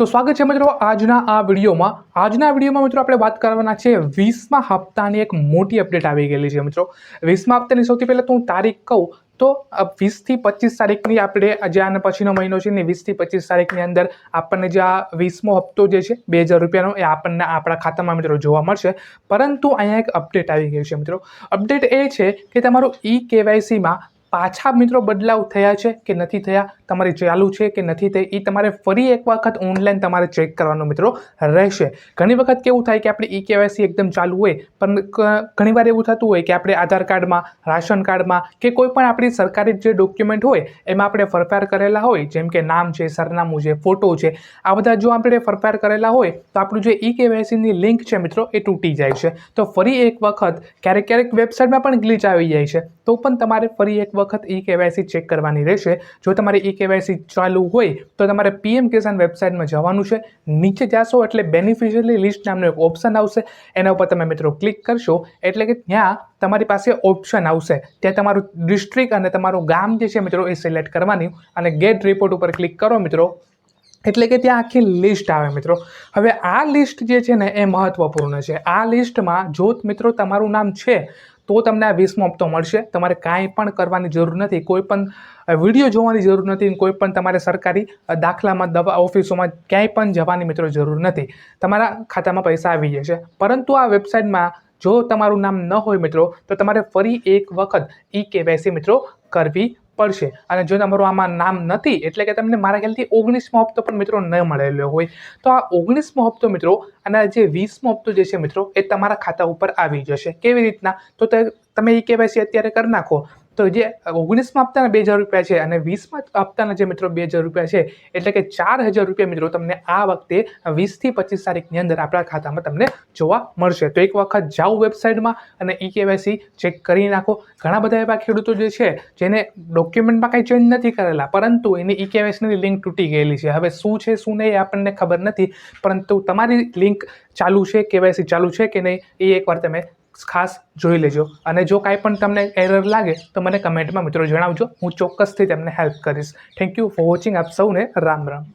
તો સ્વાગત છે મિત્રો આજના આ વિડીયોમાં. આજના વિડીયોમાં મિત્રો આપણે વાત કરવાના છે વીસમા હપ્તાની એક મોટી અપડેટ આવી ગયેલી છે મિત્રો. વીસમા હપ્તાની સૌથી પહેલાં તો હું તારીખ કહું, તો વીસથી પચીસ તારીખની આપણે જે આના પછીનો મહિનો છે ને વીસથી પચીસ તારીખની અંદર આપણને જે આ વીસમો હપ્તો જે છે બે હજાર રૂપિયાનો એ આપણને આપણા ખાતામાં મિત્રો જોવા મળશે. પરંતુ અહીંયા એક અપડેટ આવી ગયું છે મિત્રો. અપડેટ એ છે કે તમારું ઈ કેવાયસીમાં પાછા મિત્રો બદલાવ થયા છે કે નથી થયા? તમારે ચાલુ છે કે નથી થઈ એ તમારે ફરી એક વખત ઓનલાઈન તમારે ચેક કરવાનો મિત્રો રહેશે. ઘણી વખત કેવું થાય કે આપણે ઈ કેવાયસી એકદમ ચાલુ હોય, પણ ઘણીવાર એવું થતું હોય કે આપણે આધાર કાર્ડમાં, રાશન કાર્ડમાં કે કોઈ પણ આપણી સરકારી જે ડોક્યુમેન્ટ હોય, એમાં આપણે ફરફાર કરેલા હોય, જેમ કે નામ છે, સરનામું છે ફોટો છે, આ બધા જો આપણે ફરફાર કરેલા હોય, તો આપણું જે ઈ કેવાયસીની લિંક છે મિત્રો એ તૂટી જાય છે. તો ફરી એક વખત ક્યારેક ક્યારેક વેબસાઇટમાં પણ ગ્લિચ આવી જાય છે. તો પણ તમારે ફરી એક વખત ઈ કેવાયસી ચેક કરવાની રહેશે. જો તમારે ઈ કેવાયસી ચાલુ હોય, તો તમારે પીએમ કિસાન વેબસાઇટમાં જવાનું છે. નીચે જાશો એટલે બેનિફિશિયરી લિસ્ટ નામનો એક ઓપ્શન આવશે. એના ઉપર તમે મિત્રો ક્લિક કરશો, એટલે કે ત્યાં તમારી પાસે ઓપ્શન આવશે. ત્યાં તમારું ડિસ્ટ્રિક્ટ અને તમારું ગામ જે છે મિત્રો એ સિલેક્ટ કરવાની. અને ગેટ રિપોર્ટ ઉપર ક્લિક કરો મિત્રો. એટલે કે ત્યાં આખી લિસ્ટ આવે મિત્રો. હવે આ લિસ્ટ જે છે ને એ મહત્વપૂર્ણ છે. આ લિસ્ટમાં જો મિત્રો તમારું નામ છે તો તમને આ વીસમો હપ્તો મળશે. તમારે કાંઈ પણ કરવાની જરૂર નથી. કોઈ પણ વીડિયો જોવાની જરૂર નથી કોઈ પણ તમારે સરકારી દાખલામાં દવા, ઓફિસોમાં ક્યાંય પણ જવાની મિત્રો જરૂર નથી. તમારા ખાતામાં પૈસા આવી જશે. પરંતુ આ વેબસાઇટમાં જો તમારું નામ ન હોય મિત્રો, તો તમારે ફરી એક વખત ઈ કેવાયસી મિત્રો કરવી પડશે. અને જો તમારું આમાં નામ નથી, એટલે કે તમને મારા ખ્યાલથી ઓગણીસમો હપ્તો પણ મિત્રો ન મળેલો હોય. તો આ ઓગણીસમો હપ્તો મિત્રો, અને જે વીસમો હપ્તો જે છે મિત્રો, એ તમારા ખાતા ઉપર આવી જશે. કેવી રીતના? તો, તમે ઈ કેવાયસી અત્યારે કરી નાખો. તો જે ઓગણીસમાં આપતાના બે હજાર રૂપિયા છે અને વીસમાં આપતાના જે મિત્રો બે હજાર રૂપિયા છે, એટલે કે ચાર હજાર રૂપિયા મિત્રો તમને આ વખતે વીસથી પચીસ તારીખની અંદર આપણા ખાતામાં તમને જોવા મળશે. તો એક વખત જાઓ વેબસાઇટમાં અને ઈ કેવાયસી ચેક કરી નાખો. ઘણા બધા એવા ખેડૂતો જે છે, જેને ડોક્યુમેન્ટમાં કાંઈ ચેન્જ નથી કરેલા, પરંતુ એની ઈ કેવાયસીની લિંક તૂટી ગયેલી છે. હવે શું છે, શું નહીં એ આપણને ખબર નથી, પરંતુ તમારી લિંક ચાલુ છે, કેવાયસી ચાલુ છે કે નહીં એ એકવાર તમે ખાસ જોઈ લેજો. અને જો કાંઈ પણ તમને એરર લાગે, તો મને કમેન્ટમાં મિત્રો જણાવજો. હું ચોક્કસથી તમને હેલ્પ કરીશ. થેન્ક યુ ફોર વોચિંગ આપ સૌને રામ રામ.